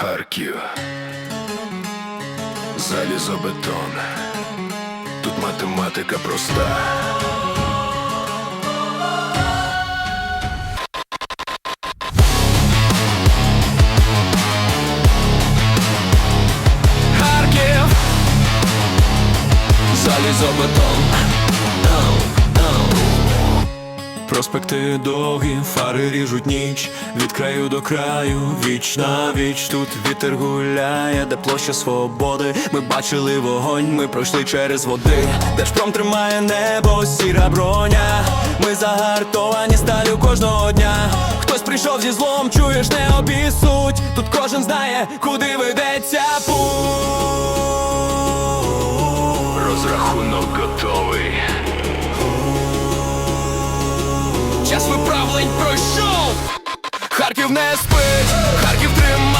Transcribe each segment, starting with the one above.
Харків. Залізобетон. Тут математика проста. Харків. Залізобетон. Проспекти довгі, фари ріжуть ніч від краю до краю, віч на віч тут вітер гуляє, де площа свободи. Ми бачили вогонь, ми пройшли через води. Держпром тримає небо, сіра броня. Ми загартовані сталю кожного дня. Хтось прийшов зі злом, чуєш, не обісуть. Тут кожен знає, куди ведеться путь. Розрахунок готовий. Виправлень пройшов. Харків не спить, Харків тримає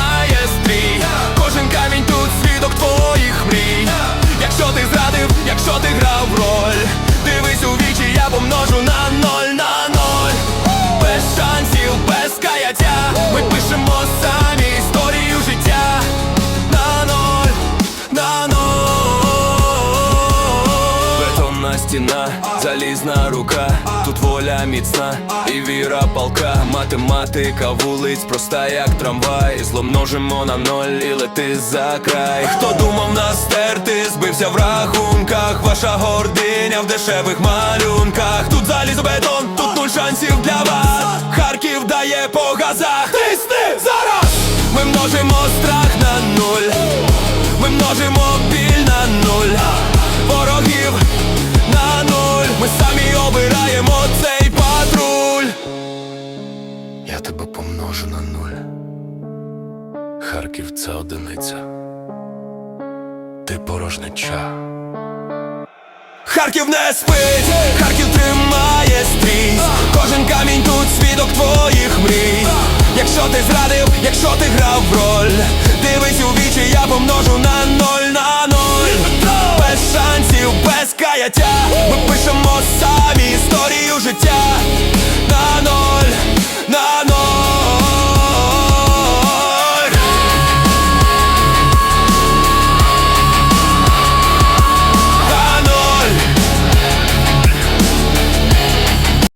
стіна, залізна рука, тут воля міцна і віра палка, математика вулиць, проста як трамвай. Зло множимо на ноль і лети за край. Хто думав нас стерти, збився в рахунках. Ваша гординя в дешевих малюнках. Тут залізобетон, тут нуль шансів для вас. Харків дає по газах. Тисни зараз! Ми множимо страх на нуль. Ми множимо біль на нуль. тебе помножу на нуль. Харків це одиниця. Ти порожнича. Харків не спить, Харків тримає стрій. Кожен камінь тут свідок твоїх мрій. Якщо ти зрадив, якщо ти грав роль, дивись у вічі, я помножу на ноль, на ноль. Без шансів, без каяття. Ми пишемо самі історію життя.